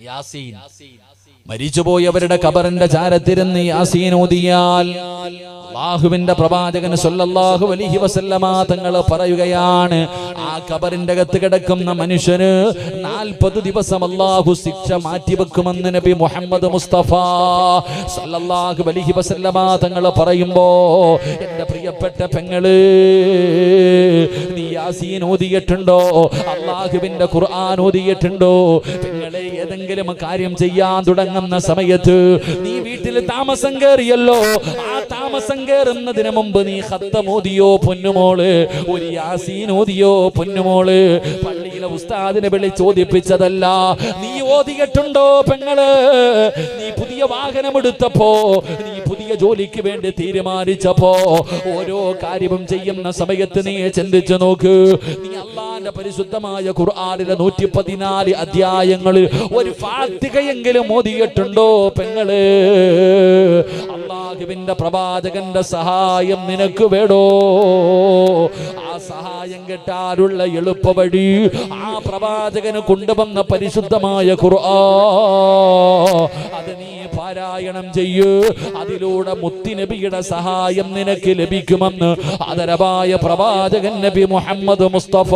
യാസീൻ. മരിച്ചുപോയവരുടെ കബറിന്റെ ചാരത്തിരുന്ന് യാസീൻ ഓതിയാൽ അള്ളാഹുവിന്റെ പ്രവാചകൻ സല്ലല്ലാഹു അലൈഹി വസല്ലമ തങ്ങൾ പറയുകയാണ് ആ കബറിന്റെ അകത്ത് കിടക്കുന്ന മനുഷ്യന് നാൽപ്പത് ദിവസം അള്ളാഹു ശിക്ഷ മാറ്റിവെക്കുമെന്ന് നബി മുഹമ്മദ് മുസ്തഫ സല്ലല്ലാഹു അലൈഹി വസല്ലമ തങ്ങൾ പറയുമ്പോ എന്റെ പ്രിയപ്പെട്ട പെങ്ങൾ യാസീൻ ഓതിയിട്ടുണ്ടോ അള്ളാഹുവിന്റെ ഖുർആൻ ഓതിയിട്ടുണ്ടോ നിങ്ങളെ ഏതെങ്കിലും കാര്യം ചെയ്യാൻ തുടങ്ങുന്ന സമയത്ത് നീ വീട്ടിൽ താമസം കയറിയല്ലോ. ആ താമസം കയറുന്നതിന് മുമ്പ് നീ ഹത്തമോതിയോ പൊന്നുമോൾ? ഒരു യാസീൻ ഓതിയോ പൊന്നുമോൾ? പള്ളിയിലെ ഉസ്താദിനെ വിളി ചോദിപ്പിച്ചതല്ല നീ ഓതിയിട്ടുണ്ടോ പെങ്ങൾ? നീ പുതിയ വാഹനം എടുത്തപ്പോ നീ പുതിയ ജോലിക്ക് വേണ്ടി തീരുമാനിച്ചപ്പോ ഓരോ കാര്യവും ചെയ്യുന്ന സമയത്ത് നീ ചിന്തിച്ചു നോക്ക്. നീ അള്ളാന്റെ പരിശുദ്ധമായ ഖുർആനിലെ നൂറ്റി പതിനാല് അധ്യായങ്ങളിൽ ഒരു ഫാത്തികയെങ്കിലും മോദിയിട്ടുണ്ടോ പെങ്ങൾ? അള്ളാഹുവിന്റെ പ്രവാചകന്റെ സഹായം നിനക്ക് വേടോ? ആ സഹായം കിട്ടാനുള്ള എളുപ്പ വഴി ആ പ്രവാചകന് കൊണ്ടുവന്ന പരിശുദ്ധമായ ഖുർആ പാരായണം ചെയ്യൂ. അതിലൂടെ മുത്തിനബിയുടെ സഹായം നിനക്ക് ലഭിക്കുമെന്ന് ആദരവായ പ്രവാചകൻ നബി മുഹമ്മദ് മുസ്തഫ.